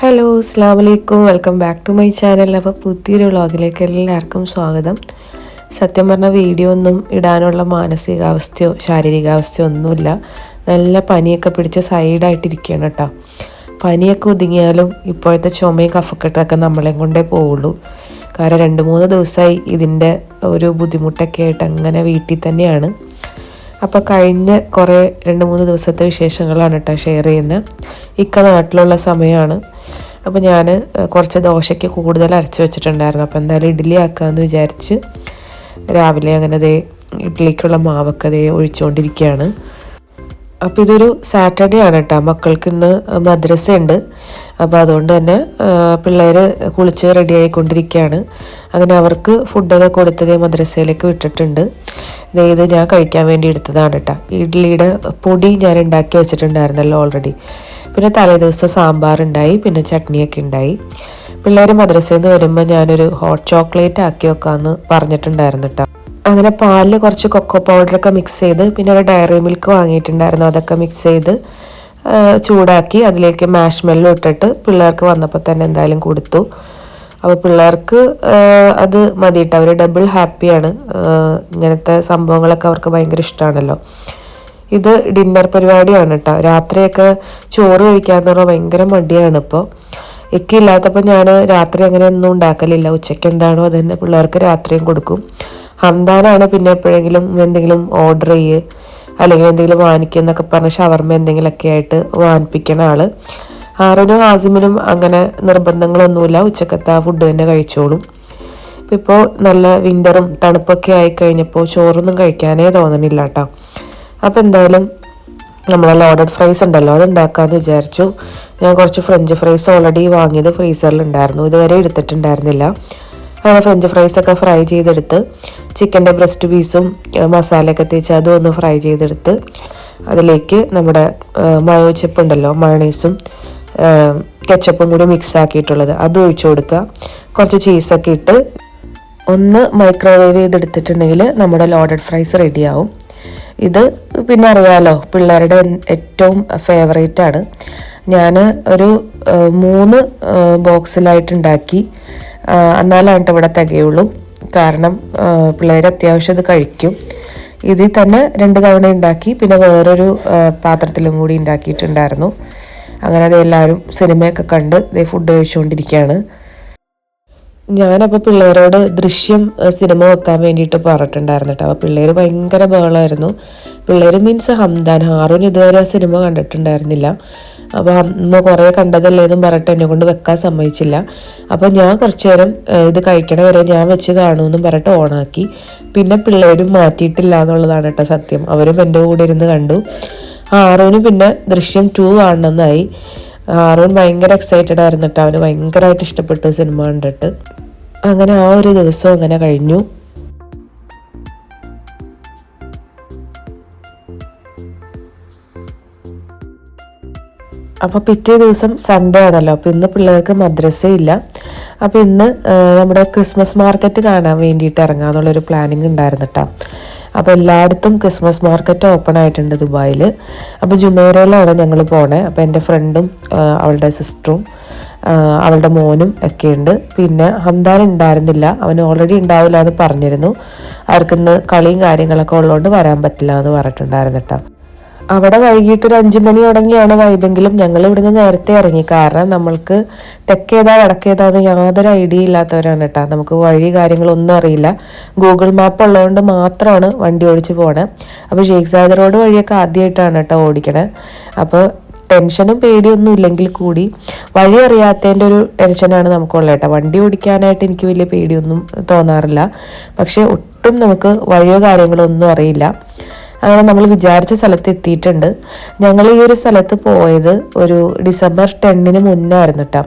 Hello അസ്സാം വലൈക്കും welcome back to my channel അപ്പോൾ പുതിയൊരു വ്ളോഗിലേക്ക് എല്ലാവർക്കും സ്വാഗതം. സത്യം പറഞ്ഞ വീഡിയോ ഒന്നും ഇടാനുള്ള മാനസികാവസ്ഥയോ ശാരീരികാവസ്ഥയോ ഒന്നുമില്ല. നല്ല പനിയൊക്കെ പിടിച്ച് സൈഡായിട്ടിരിക്കുകയാണ് കേട്ടോ. പനിയൊക്കെ ഒതുങ്ങിയാലും ഇപ്പോഴത്തെ ചുമയും കഫക്കെട്ടൊക്കെ നമ്മളെ കൊണ്ടേ പോവുള്ളൂ. കാരണം രണ്ട് മൂന്ന് ദിവസമായി ഇതിന്റെ ഒരു ബുദ്ധിമുട്ടൊക്കെ ആയിട്ട് അങ്ങനെ വീട്ടിൽ തന്നെയാണ്. അപ്പോൾ കഴിഞ്ഞ കുറേ രണ്ട് മൂന്ന് ദിവസത്തെ വിശേഷങ്ങളാണ് കേട്ടോ ഷെയർ ചെയ്യുന്നത് ഇക്ക നാട്ടിലുള്ള സമയമാണ് അപ്പോൾ ഞാൻ കുറച്ച് ദോശയ്ക്ക് കൂടുതൽ അരച്ച് വെച്ചിട്ടുണ്ടായിരുന്നു. അപ്പോൾ എന്തായാലും ഇഡ്ഡലി ആക്കാമെന്ന് വിചാരിച്ച് രാവിലെ അങ്ങനെ ദേ ഇഡ്ഡലിക്കുള്ള മാവൊക്കെ ദേ ഒഴിച്ചുകൊണ്ടിരിക്കുകയാണ് അപ്പോൾ ഇതൊരു സാറ്റർഡേ ആണ് കേട്ടോ മക്കൾക്ക് ഇന്ന് മദ്രസ ഉണ്ട് അപ്പോൾ അതുകൊണ്ട് തന്നെ പിള്ളേർ കുളിച്ച് റെഡി ആയിക്കൊണ്ടിരിക്കുകയാണ് അങ്ങനെ അവർക്ക് ഫുഡൊക്കെ കൊടുത്തത് മദ്രസയിലേക്ക് വിട്ടിട്ടുണ്ട്. ഇത് ഞാൻ കഴിക്കാൻ വേണ്ടി എടുത്തതാണ് കേട്ടോ ഇഡ്ഡലിയുടെ പൊടി ഞാൻ ഉണ്ടാക്കി വെച്ചിട്ടുണ്ടായിരുന്നല്ലോ ഓൾറെഡി പിന്നെ തലേ ദിവസം സാമ്പാർ ഉണ്ടായി പിന്നെ ചട്നിയൊക്കെ ഉണ്ടായി. പിള്ളേർ മദ്രസയിൽ നിന്ന് വരുമ്പോൾ ഞാനൊരു ഹോട്ട് ചോക്ലേറ്റ് ആക്കി വെക്കാമെന്ന് പറഞ്ഞിട്ടുണ്ടായിരുന്നു കേട്ടോ അങ്ങനെ പാലിൽ കുറച്ച് കൊക്കോ പൗഡറൊക്കെ മിക്സ് ചെയ്ത് പിന്നെ ഒരു ഡയറി മിൽക്ക് വാങ്ങിയിട്ടുണ്ടായിരുന്നു അതൊക്കെ മിക്സ് ചെയ്ത് ചൂടാക്കി അതിലേക്ക് മാഷ് മെല്ലോ ഇട്ടിട്ട് പിള്ളേർക്ക് വന്നപ്പോൾ തന്നെ എന്തായാലും കൊടുത്തു. അപ്പോൾ പിള്ളേർക്ക് അത് മതിയിട്ട് അവർ ഡബിൾ ഹാപ്പിയാണ് ഇങ്ങനത്തെ സംഭവങ്ങളൊക്കെ അവർക്ക് ഭയങ്കര ഇഷ്ടമാണല്ലോ ഇത് ഡിന്നർ പരിപാടിയാണ് കേട്ടോ രാത്രിയൊക്കെ ചോറ് കഴിക്കാന്ന് പറഞ്ഞാൽ ഭയങ്കര മടിയാണ് ഇപ്പോൾ ഇക്കില്ലാത്തപ്പോൾ ഞാൻ രാത്രി അങ്ങനെ ഒന്നും ഉണ്ടാക്കലില്ല. ഉച്ചയ്ക്ക് എന്താണോ അത് തന്നെ പിള്ളേർക്ക് രാത്രിയും കൊടുക്കും. ഹംദാനാണ് പിന്നെ എപ്പോഴെങ്കിലും എന്തെങ്കിലും ഓർഡർ ചെയ്യ് അല്ലെങ്കിൽ എന്തെങ്കിലും വാങ്ങിക്കുക എന്നൊക്കെ പറഞ്ഞ് ഷവർമ എന്തെങ്കിലുമൊക്കെ ആയിട്ട് വാങ്ങിപ്പിക്കണ ആൾ. ആറിനും ആസിമിനും അങ്ങനെ നിർബന്ധങ്ങളൊന്നുമില്ല. ഉച്ചക്കത്തെ ആ ഫുഡ് തന്നെ കഴിച്ചോളും. ഇപ്പോൾ നല്ല വിന്ററും തണുപ്പൊക്കെ ആയി കഴിഞ്ഞപ്പോൾ ചോറൊന്നും കഴിക്കാനേ തോന്നണില്ല കേട്ടോ അപ്പോൾ എന്തായാലും നമ്മളെ ലോഡഡ് ഫ്രൈസ് ഉണ്ടല്ലോ അത് ഉണ്ടാക്കാമെന്ന് വിചാരിച്ചു. ഞാൻ കുറച്ച് ഫ്രഞ്ച് ഫ്രൈസ് ഓൾറെഡി വാങ്ങിയത് ഫ്രീസറിലുണ്ടായിരുന്നു ഇതുവരെ എടുത്തിട്ടുണ്ടായിരുന്നില്ല. അങ്ങനെ ഫ്രഞ്ച് ഫ്രൈസ് ഒക്കെ ഫ്രൈ ചെയ്തെടുത്ത് ചിക്കന്റെ ബ്രസ്റ്റ് പീസും മസാലയൊക്കെ തേച്ച് അതും ഒന്ന് ഫ്രൈ ചെയ്തെടുത്ത് അതിലേക്ക് നമ്മുടെ മയോ ചെപ്പുണ്ടല്ലോ മയണീസും കെച്ചപ്പും കൂടി മിക്സ് ആക്കിയിട്ടുള്ളത്. അത് ഒഴിച്ചു കൊടുക്കുക. കുറച്ച് ചീസൊക്കെ ഇട്ട് ഒന്ന് മൈക്രോവേവ് ചെയ്തെടുത്തിട്ടുണ്ടെങ്കിൽ നമ്മുടെ ലോഡഡ് ഫ്രൈസ് റെഡിയാവും ഇത് പിന്നെ അറിയാലോ പിള്ളേരുടെ ഏറ്റവും ഫേവറേറ്റ് ആണ്. ഞാൻ ഒരു മൂന്ന് ബോക്സിലായിട്ട് ഉണ്ടാക്കി. എന്നാലാണ് ഇവിടെ തികയുള്ളൂ. കാരണം പിള്ളേർ അത്യാവശ്യം ഇത് കഴിക്കും. ഇതിൽ തന്നെ രണ്ട് തവണ ഉണ്ടാക്കി പിന്നെ വേറൊരു പാത്രത്തിലും കൂടി ഉണ്ടാക്കിയിട്ടുണ്ടായിരുന്നു. അങ്ങനെ അത് എല്ലാവരും സിനിമയൊക്കെ കണ്ട് ഇതേ ഫുഡ് കഴിച്ചുകൊണ്ടിരിക്കുകയാണ്. ഞാനപ്പോൾ പിള്ളേരോട് ദൃശ്യം സിനിമ വെക്കാൻ വേണ്ടിയിട്ട് പറഞ്ഞിട്ടുണ്ടായിരുന്നു കേട്ടോ. അപ്പോൾ പിള്ളേർ ഭയങ്കര ബഹളമായിരുന്നു. പിള്ളേർ മീൻസ് ഹംദാൻ ഹാറൂൻ ഇതുവരെ ആ സിനിമ കണ്ടിട്ടുണ്ടായിരുന്നില്ല. അപ്പോൾ അമ്മ കുറേ കണ്ടതല്ലേ എന്നും പറഞ്ഞിട്ട് എന്നെ കൊണ്ട് വെക്കാൻ സമ്മതിച്ചില്ല. അപ്പോൾ ഞാൻ കുറച്ച് നേരം ഇത് കഴിക്കണ വരെ ഞാൻ വെച്ച് കാണുമെന്നും പറഞ്ഞിട്ട് ഓണാക്കി. പിന്നെ പിള്ളേരും മാറ്റിയിട്ടില്ല എന്നുള്ളതാണ് കേട്ടോ സത്യം. അവരും എന്റെ കൂടെ ഇരുന്ന് കണ്ടു. ആറോന് പിന്നെ ദൃശ്യം ടു കാണണമെന്നായി. ആറോൻ ഭയങ്കര എക്സൈറ്റഡ് ആയിരുന്നു അവന് ഭയങ്കരമായിട്ട് ഇഷ്ടപ്പെട്ടു സിനിമ കണ്ടിട്ട്. അങ്ങനെ ആ ഒരു ദിവസം അങ്ങനെ കഴിഞ്ഞു. അപ്പോൾ പിറ്റേ ദിവസം സൺഡേ ആണല്ലോ. അപ്പോൾ ഇന്ന് പിള്ളേർക്ക് മദ്രസയില്ല അപ്പോൾ ഇന്ന് നമ്മുടെ ക്രിസ്മസ് മാർക്കറ്റ് കാണാൻ വേണ്ടിയിട്ട് ഇറങ്ങാമെന്നുള്ളൊരു പ്ലാനിങ് ഉണ്ടായിരുന്നു കേട്ടോ അപ്പോൾ എല്ലായിടത്തും ക്രിസ്മസ് മാർക്കറ്റ് ഓപ്പൺ ആയിട്ടുണ്ട് ദുബായിൽ അപ്പോൾ ജുമേരയിലാണ് ഞങ്ങൾ പോണേ. അപ്പോൾ എന്റെ ഫ്രണ്ടും അവളുടെ സിസ്റ്ററും അവളുടെ മോനും ഒക്കെ ഉണ്ട്. പിന്നെ ഹംദാൻ ഉണ്ടായിരുന്നില്ല. അവൻ ഓൾറെഡി ഉണ്ടാവില്ല എന്ന് പറഞ്ഞിരുന്നു. അവർക്കിന്ന് കളിയും കാര്യങ്ങളൊക്കെ ഉള്ളതുകൊണ്ട് വരാൻ പറ്റില്ല എന്ന് പറഞ്ഞിട്ടുണ്ടായിരുന്നു കേട്ടോ അവിടെ വൈകിട്ട് ഒരു അഞ്ചു മണി തുടങ്ങിയാണ് വൈബെങ്കിലും ഞങ്ങൾ ഇവിടുന്ന് നേരത്തെ ഇറങ്ങി. കാരണം നമ്മൾക്ക് തെക്കേതാ വടക്കേതാ എന്ന് യാതൊരു ഐഡിയ ഇല്ലാത്തവരാണ് കേട്ടോ. നമുക്ക് വഴി കാര്യങ്ങളൊന്നും അറിയില്ല. ഗൂഗിൾ മാപ്പ് ഉള്ളതുകൊണ്ട് മാത്രമാണ് വണ്ടി ഓടിച്ച് പോണേ. അപ്പോൾ ഷെയ്ഖ് സാഹിദ് റോഡ് വഴിയൊക്കെ ആദ്യമായിട്ടാണ് കേട്ടോ ഓടിക്കണേ. അപ്പോൾ ടെൻഷനും പേടിയൊന്നും ഇല്ലെങ്കിൽ കൂടി വഴി അറിയാത്തതിന്റെ ഒരു ടെൻഷനാണ് നമുക്കുള്ളത് കേട്ടോ. വണ്ടി ഓടിക്കാനായിട്ട് എനിക്ക് വലിയ പേടിയൊന്നും തോന്നാറില്ല. പക്ഷേ ഒട്ടും നമുക്ക് വഴിയോ കാര്യങ്ങളോ ഒന്നും അറിയില്ല. അങ്ങനെ നമ്മൾ വിചാരിച്ച സ്ഥലത്ത് എത്തിയിട്ടുണ്ട്. ഞങ്ങൾ ഈ ഒരു സ്ഥലത്ത് പോയത് ഒരു ഡിസംബർ ടെന്നിന് മുന്നായിരുന്നു കേട്ടോ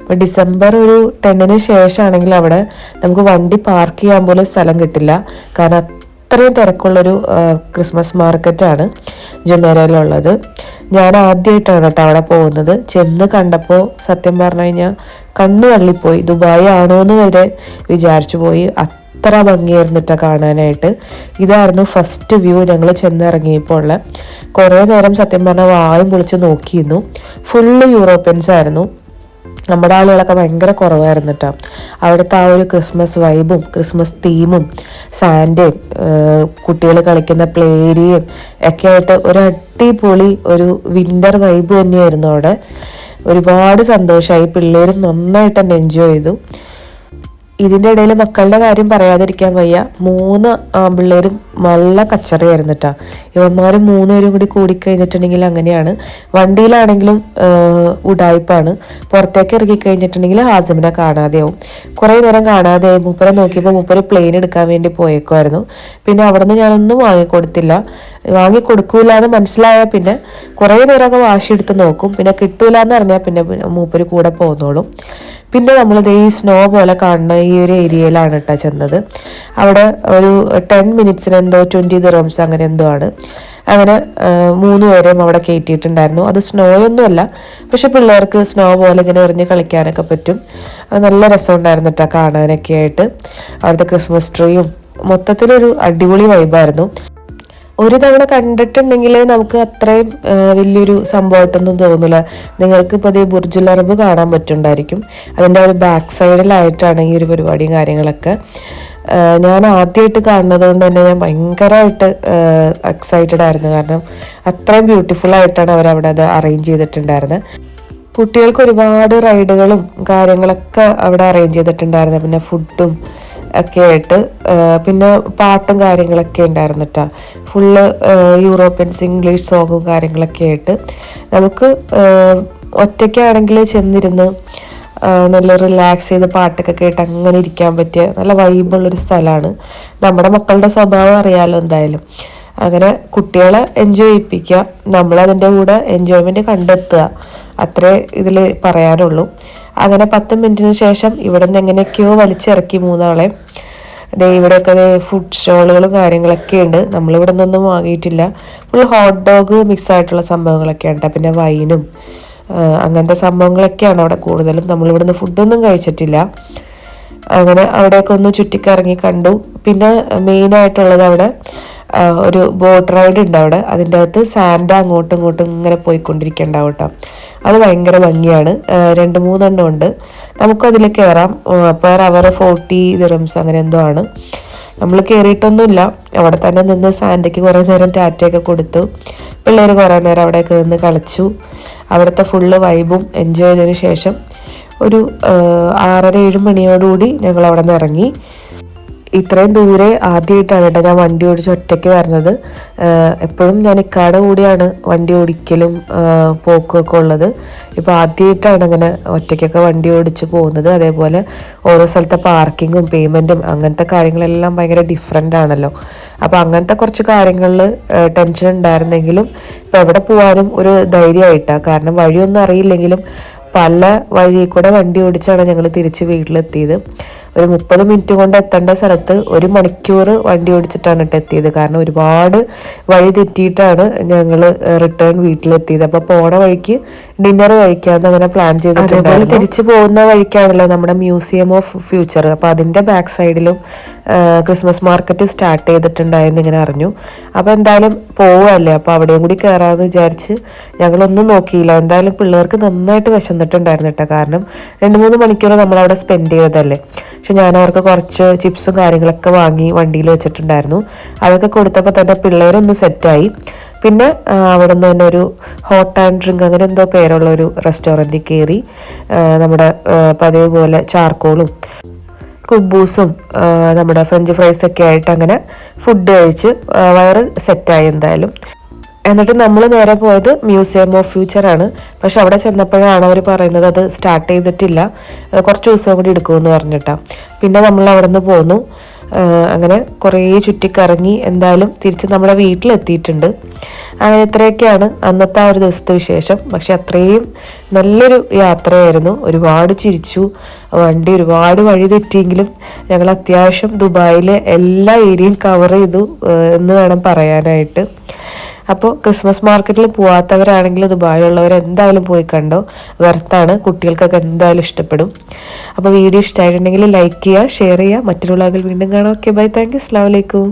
അപ്പോൾ ഡിസംബർ ഒരു ടെന്നിന് ശേഷമാണെങ്കിൽ അവിടെ നമുക്ക് വണ്ടി പാർക്ക് ചെയ്യാൻ പോലും സ്ഥലം കിട്ടില്ല. കാരണം അത്രയും തിരക്കുള്ളൊരു ക്രിസ്മസ് മാർക്കറ്റാണ് ജുമേരയിലുള്ളത്. ഞാൻ ആദ്യമായിട്ടാണ് കേട്ടോ അവിടെ പോകുന്നത്. ചെന്ന് കണ്ടപ്പോൾ സത്യം പറഞ്ഞു കഴിഞ്ഞാൽ കണ്ണു തള്ളിപ്പോയി ദുബായ് ആണോ എന്ന് വരെ വിചാരിച്ചു പോയി. അത്ര ഭംഗിയായിരുന്നിട്ടാണ് കാണാനായിട്ട്. ഇതായിരുന്നു ഫസ്റ്റ് വ്യൂ ഞങ്ങൾ ചെന്നിറങ്ങിയപ്പോൾ ഉള്ള. കുറേ നേരം സത്യം പറഞ്ഞാൽ വായും പൊളിച്ച് നോക്കിയിരുന്നു. ഫുള്ള് യൂറോപ്യൻസ് ആയിരുന്നു. നമ്മുടെ ആളുകളൊക്കെ ഭയങ്കര കുറവായിരുന്നു കേട്ടോ അവിടുത്തെ ആ ഒരു ക്രിസ്മസ് വൈബും ക്രിസ്മസ് തീമും സാൻഡയും കുട്ടികൾ കളിക്കുന്ന പ്ലേ ഏരിയയും ഒക്കെ ആയിട്ട് ഒരു അടിപൊളി ഒരു വിന്റർ വൈബ് തന്നെയായിരുന്നു അവിടെ. ഒരുപാട് സന്തോഷമായി പിള്ളേരും നന്നായിട്ട് തന്നെ എൻജോയ് ചെയ്തു. ഇതിന്റെ ഇടയിൽ മക്കളുടെ കാര്യം പറയാതിരിക്കാൻ വയ്യ. മൂന്ന് ആൺപിള്ളേരും നല്ല കച്ചറയായിരുന്നു കേട്ടോ ഇവന്മാർ മൂന്നുപേരും കൂടി കൂടിക്കഴിഞ്ഞിട്ടുണ്ടെങ്കിൽ അങ്ങനെയാണ്. വണ്ടിയിലാണെങ്കിലും ഉടായ്പാണ് പുറത്തേക്ക് ഇറങ്ങി കഴിഞ്ഞിട്ടുണ്ടെങ്കിൽ ഹാസിമിനെ കാണാതെയാവും. കുറേ നേരം കാണാതെയായി മൂപ്പരെ നോക്കിയപ്പോൾ മൂപ്പര് പ്ലെയിൻ എടുക്കാൻ വേണ്ടി പോയേക്കുമായിരുന്നു പിന്നെ അവിടുന്ന് ഞാനൊന്നും വാങ്ങിക്കൊടുത്തില്ല. വാങ്ങിക്കൊടുക്കൂല എന്ന് മനസ്സിലായ പിന്നെ കുറേ നേരമൊക്കെ വാശി എടുത്ത് നോക്കും. പിന്നെ കിട്ടൂല എന്ന് അറിഞ്ഞാൽ പിന്നെ മൂപ്പര് കൂടെ പോന്നോളും. പിന്നെ നമ്മളിത് ഈ സ്നോ പോലെ കാണുന്ന ഈ ഒരു ഏരിയയിലാണ് കേട്ടോ ചെന്നത്. അവിടെ ഒരു ടെൻ മിനിറ്റ്സിന് എന്തോ ട്വന്റി ദിറംസ് അങ്ങനെ എന്തോ ആണ്. അങ്ങനെ മൂന്ന് പേരെയും അവിടെ കയറ്റിയിട്ടുണ്ടായിരുന്നു അത് സ്നോ ഒന്നുമല്ല പക്ഷെ പിള്ളേർക്ക് സ്നോ പോലെ ഇങ്ങനെ എറിഞ്ഞ് കളിക്കാനൊക്കെ പറ്റും. അത് നല്ല രസമുണ്ടായിരുന്നു കേട്ടോ കാണാനൊക്കെ ആയിട്ട്. അവിടുത്തെ ക്രിസ്മസ് ട്രീയും മൊത്തത്തിലൊരു അടിപൊളി വൈബായിരുന്നു ഒരു തവണ കണ്ടിട്ടുണ്ടെങ്കിൽ നമുക്ക് അത്രയും വലിയൊരു സംഭവമായിട്ടൊന്നും തോന്നില്ല നിങ്ങൾക്ക് ഇപ്പോൾ ഈ ബുർജുൽ അറബ് കാണാൻ പറ്റുണ്ടായിരിക്കും അതിന്റെ ഒരു ബാക്ക് സൈഡിലായിട്ടാണ് ഈ ഒരു പരിപാടിയും കാര്യങ്ങളൊക്കെ. ഞാൻ ആദ്യമായിട്ട് കാണുന്നത് കൊണ്ട് തന്നെ ഞാൻ ഭയങ്കരമായിട്ട് എക്സൈറ്റഡ് ആയിരുന്നു. കാരണം അത്രയും ബ്യൂട്ടിഫുൾ ആയിട്ടാണ് അവർ അവിടെ അത് അറേഞ്ച് ചെയ്തിട്ടുണ്ടായിരുന്നത്. കുട്ടികൾക്ക് ഒരുപാട് റൈഡുകളും കാര്യങ്ങളൊക്കെ അവിടെ അറേഞ്ച് ചെയ്തിട്ടുണ്ടായിരുന്നു. പിന്നെ ഫുഡും ഒക്കെ ആയിട്ട് പിന്നെ പാട്ടും കാര്യങ്ങളൊക്കെ ഉണ്ടായിരുന്നു കേട്ടോ ഫുള്ള് യൂറോപ്യൻസ് ഇംഗ്ലീഷ് സോങ്ങും കാര്യങ്ങളൊക്കെ ആയിട്ട് നമുക്ക് ഒറ്റയ്ക്കാണെങ്കിൽ ചെന്നിരുന്ന് നല്ല റിലാക്സ് ചെയ്ത് പാട്ടൊക്കെ കേട്ട് അങ്ങനെ ഇരിക്കാൻ പറ്റിയ നല്ല വൈബുള്ളൊരു സ്ഥലമാണ് നമ്മുടെ മക്കളുടെ സ്വഭാവം അറിയാലോ എന്തായാലും. അങ്ങനെ കുട്ടികളെ എൻജോയ് ചെയ്യിപ്പിക്കുക നമ്മളതിന്റെ കൂടെ എൻജോയ്മെന്റ് കണ്ടെത്തുക. അത്രേ ഇതിൽ പറയാനുള്ളൂ അങ്ങനെ പത്ത് മിനിറ്റിന് ശേഷം ഇവിടെ നിന്ന് എങ്ങനെയൊക്കെയോ വലിച്ചിറക്കി മൂന്നാളെ. അതെ ഇവിടെയൊക്കെ ഫുഡ് സ്റ്റോളുകളും കാര്യങ്ങളൊക്കെ ഉണ്ട്. നമ്മളിവിടെ നിന്നൊന്നും വാങ്ങിയിട്ടില്ല. ഫുൾ ഹോട്ട് ഡോഗ് മിക്സ് ആയിട്ടുള്ള സംഭവങ്ങളൊക്കെ ഉണ്ട് പിന്നെ വൈനും അങ്ങനത്തെ സംഭവങ്ങളൊക്കെയാണ് അവിടെ കൂടുതലും. നമ്മളിവിടുന്ന് ഫുഡൊന്നും കഴിച്ചിട്ടില്ല. അങ്ങനെ അവിടെയൊക്കെ ഒന്ന് ചുറ്റിക്കറങ്ങി കണ്ടു. പിന്നെ മെയിനായിട്ടുള്ളത് അവിടെ ഒരു ബോട്ട് റൈഡ് ഉണ്ട് അവിടെ. അതിന്റെ അകത്ത് സാൻഡ് അങ്ങോട്ടും ഇങ്ങോട്ടും ഇങ്ങനെ പോയിക്കൊണ്ടിരിക്കേണ്ടാവും കേട്ടോ. അത് ഭയങ്കര ഭംഗിയാണ്. രണ്ട് മൂന്നെണ്ണം ഉണ്ട്. നമുക്കതിൽ കയറാം പെർ അവർ ഫോർട്ടി ദിറംസ് അങ്ങനെ എന്തോ ആണ്. നമ്മൾ കയറിയിട്ടൊന്നുമില്ല അവിടെ തന്നെ നിന്ന് സാൻഡയ്ക്ക് കുറേ നേരം ടാറ്റയൊക്കെ കൊടുത്തു. പിള്ളേർ കുറേ നേരം അവിടെ നിന്ന് കളിച്ചു. അവിടുത്തെ ഫുള്ള് വൈബും എൻജോയ് ചെയ്തതിന് ശേഷം ഒരു ആറര ഏഴ് മണിയോടുകൂടി ഞങ്ങൾ അവിടെ നിന്ന് ഇറങ്ങി. ഇത്രയും ദൂരെ ആദ്യമായിട്ടാണ് കേട്ടോ ഞാൻ വണ്ടി ഓടിച്ച് ഒറ്റയ്ക്ക് വരുന്നത്. എപ്പോഴും ഞാൻ ഇക്കാട് കൂടിയാണ് വണ്ടി ഓടിക്കലും പോക്കും ഒക്കെ ഉള്ളത്. ഇപ്പോൾ ആദ്യമായിട്ടാണ് അങ്ങനെ ഒറ്റയ്ക്കൊക്കെ വണ്ടി ഓടിച്ച് പോകുന്നത്. അതേപോലെ ഓരോ സ്ഥലത്തെ പാർക്കിങ്ങും പേയ്മെന്റും അങ്ങനത്തെ കാര്യങ്ങളെല്ലാം ഭയങ്കര ഡിഫറെന്റ് ആണല്ലോ. അപ്പോൾ അങ്ങനത്തെ കുറച്ച് കാര്യങ്ങളിൽ ടെൻഷൻ ഉണ്ടായിരുന്നെങ്കിലും ഇപ്പോൾ എവിടെ പോകാനും ഒരു ധൈര്യമായിട്ടാണ് കാരണം വഴിയൊന്നും അറിയില്ലെങ്കിലും പല വഴി കൂടെ വണ്ടി ഓടിച്ചാണ് ഞങ്ങൾ തിരിച്ച് വീട്ടിലെത്തിയത്. ഒരു മുപ്പത് മിനിറ്റ് കൊണ്ട് എത്തേണ്ട സ്ഥലത്ത് ഒരു മണിക്കൂർ വണ്ടി ഓടിച്ചിട്ടാണ് കേട്ടോ എത്തിയത്. കാരണം ഒരുപാട് വഴി തെറ്റിയിട്ടാണ് ഞങ്ങൾ റിട്ടേൺ വീട്ടിലെത്തിയത്. അപ്പോൾ പോണ വഴിക്ക് ഡിന്നർ കഴിക്കാമെന്ന് അങ്ങനെ പ്ലാൻ ചെയ്തിട്ടുണ്ട് തിരിച്ചു പോകുന്ന വഴിക്കാണല്ലോ നമ്മുടെ മ്യൂസിയം ഓഫ് ഫ്യൂച്ചർ അപ്പോൾ അതിന്റെ ബാക്ക് സൈഡിലും ക്രിസ്മസ് മാർക്കറ്റ് സ്റ്റാർട്ട് ചെയ്തിട്ടുണ്ടായെന്ന് ഇങ്ങനെ അറിഞ്ഞു. അപ്പോൾ എന്തായാലും പോവല്ലേ? അപ്പോൾ അവിടെയും കൂടി കയറാമെന്ന് വിചാരിച്ച് ഞങ്ങളൊന്നും നോക്കിയില്ല. എന്തായാലും പിള്ളേർക്ക് നന്നായിട്ട് വിശന്നിട്ടുണ്ടായിരുന്നു കേട്ടോ. കാരണം രണ്ട് മൂന്ന് മണിക്കൂർ നമ്മൾ അവിടെ സ്പെൻഡ് ചെയ്തതല്ലേ? പക്ഷെ ഞാൻ അവർക്ക് കുറച്ച് ചിപ്സും കാര്യങ്ങളൊക്കെ വാങ്ങി വണ്ടിയിൽ വെച്ചിട്ടുണ്ടായിരുന്നു. അതൊക്കെ കൊടുത്തപ്പോൾ തന്നെ പിള്ളേരൊന്ന് സെറ്റായി. പിന്നെ അവിടെ നിന്ന് തന്നെ ഒരു ഹോട്ട് ആൻഡ് ഡ്രിങ്ക് അങ്ങനെ എന്തോ പേരുള്ള ഒരു റെസ്റ്റോറന്റിൽ കയറി നമ്മുടെ പതിവ് പോലെ ചാർക്കോളും കുബൂസും നമ്മുടെ ഫ്രഞ്ച് ഫ്രൈസൊക്കെ ആയിട്ട് അങ്ങനെ ഫുഡ് കഴിച്ച് വയറ് സെറ്റായി എന്തായാലും. എന്നിട്ട് നമ്മൾ നേരെ പോയത് മ്യൂസിയം ഓഫ് ഫ്യൂച്ചർ ആണ്. പക്ഷെ അവിടെ ചെന്നപ്പോഴാണ് അവർ പറയുന്നത് അത് സ്റ്റാർട്ട് ചെയ്തിട്ടില്ല. കുറച്ച് ദിവസം കൂടി എടുക്കുമെന്ന് പറഞ്ഞിട്ടാ. പിന്നെ നമ്മൾ അവിടെ നിന്ന് പോന്നു അങ്ങനെ കുറേ ചുറ്റിക്കറങ്ങി എന്തായാലും തിരിച്ച് നമ്മുടെ വീട്ടിലെത്തിയിട്ടുണ്ട്. അങ്ങനെ ഇത്രയൊക്കെയാണ് അന്നത്തെ ആ ഒരു ദിവസത്തെ വിശേഷം. പക്ഷെ അത്രയും നല്ലൊരു യാത്രയായിരുന്നു. ഒരുപാട് ചിരിച്ചു. വണ്ടി ഒരുപാട് വഴി തെറ്റിയെങ്കിലും ഞങ്ങൾ അത്യാവശ്യം ദുബായിലെ എല്ലാ ഏരിയയും കവർ ചെയ്തു എന്ന് വേണം പറയാനായിട്ട്. അപ്പോൾ ക്രിസ്മസ് മാർക്കറ്റിൽ പോവാത്തവരാണെങ്കിൽ ദുബായിലുള്ളവർ എന്തായാലും പോയി കണ്ടോ? വെർത്താണ്. കുട്ടികൾക്കൊക്കെ എന്തായാലും ഇഷ്ടപ്പെടും. അപ്പോൾ വീഡിയോ ഇഷ്ടമായിട്ടുണ്ടെങ്കിൽ ലൈക്ക് ചെയ്യുക ഷെയർ ചെയ്യുക. മറ്റൊരു വ്ളോഗിൽ വീണ്ടും കാണാം. ഓക്കെ ബൈ താങ്ക് യു അസ്ലാം വലൈക്കും